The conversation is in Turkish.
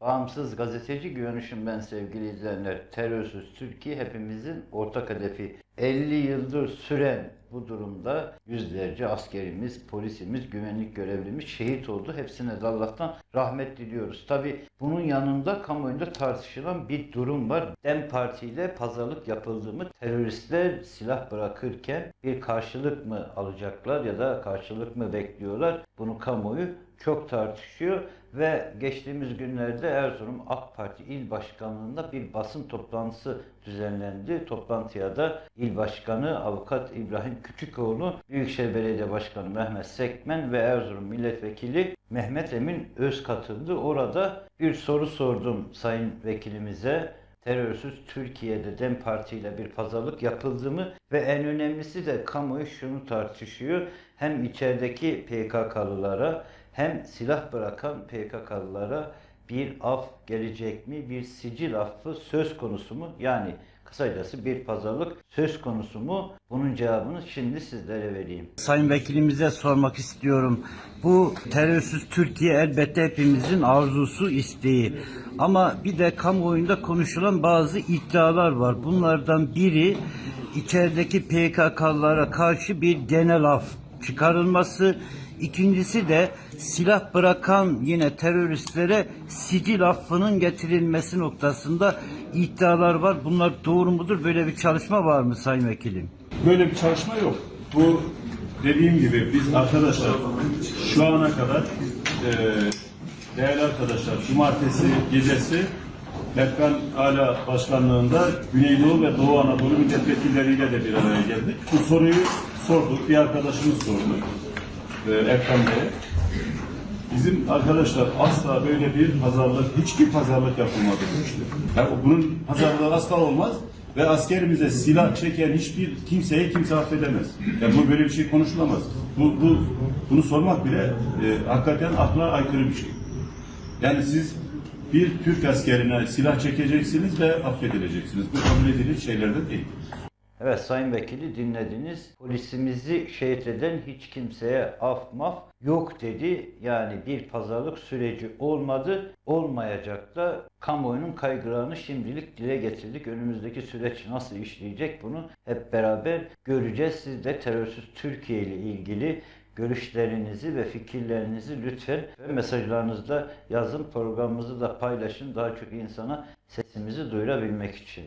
Bağımsız gazeteci görünüşüm ben sevgili izleyenler. Terörsüz Türkiye hepimizin ortak hedefi. 50 yıldır süren bu durumda yüzlerce askerimiz, polisimiz, güvenlik görevlimiz şehit oldu. Hepsine de Allah'tan rahmet diliyoruz. Tabi bunun yanında kamuoyunda tartışılan bir durum var. DEM Parti ile pazarlık yapıldığı mı? Teröristler silah bırakırken bir karşılık mı alacaklar ya da karşılık mı bekliyorlar? Bunu kamuoyu çok tartışıyor ve geçtiğimiz günlerde Erzurum AK Parti İl Başkanlığı'nda bir basın toplantısı düzenlendi. Toplantıya da İl Başkanı Avukat İbrahim Küçükoğlu, Büyükşehir Belediye Başkanı Mehmet Sekmen ve Erzurum Milletvekili Mehmet Emin Öz katıldı. Orada bir soru sordum Sayın Vekilimize terörsüz Türkiye'de DEM Parti ile bir pazarlık yapıldı mı ve en önemlisi de kamuoyu şunu tartışıyor. Hem içerideki PKK'lılara hem silah bırakan PKK'lılara bir af gelecek mi? Bir sicil affı söz konusu mu? Yani kısacası bir pazarlık söz konusu mu? Bunun cevabını şimdi sizlere vereyim. Sayın vekilimize sormak istiyorum. Bu terörsüz Türkiye elbette hepimizin arzusu, isteği. Ama bir de kamuoyunda konuşulan bazı iddialar var. Bunlardan biri içerideki PKK'lara karşı bir genel af çıkarılması. İkincisi de silah bırakan yine teröristlere sicil affının getirilmesi noktasında iddialar var. Bunlar doğru mudur? Böyle bir çalışma var mı Sayın Vekilim? Böyle bir çalışma yok. Bu dediğim gibi biz arkadaşlar şu ana kadar e, değerli arkadaşlar cumartesi gecesi Erkan Ala Başkanlığında Güneydoğu ve Doğu Anadolu milletvekilleriyle de bir araya geldik. Bu soruyu sorduk. Bir arkadaşımız sordu. E, Erkan Bey'e. Bizim arkadaşlar asla böyle bir pazarlık, hiçbir pazarlık yapılmadı. Yani bunun pazarlığı asla olmaz ve askerimize silah çeken hiçbir kimseyi kimse affedemez. Yani bu böyle bir şey konuşulamaz. Bu, bu bunu sormak bile e, hakikaten akla aykırı bir şey. Yani siz bir Türk askerine silah çekeceksiniz ve affedileceksiniz. Bu kabul edilir şeylerden değil. Evet Sayın Vekili dinlediniz. Polisimizi şehit eden hiç kimseye af maf yok dedi. Yani bir pazarlık süreci olmadı. Olmayacak da kamuoyunun kaygılarını şimdilik dile getirdik. Önümüzdeki süreç nasıl işleyecek bunu hep beraber göreceğiz. Siz de terörsüz Türkiye ile ilgili görüşlerinizi ve fikirlerinizi lütfen ve mesajlarınızda yazın. Programımızı da paylaşın. Daha çok insana sesimizi duyurabilmek için.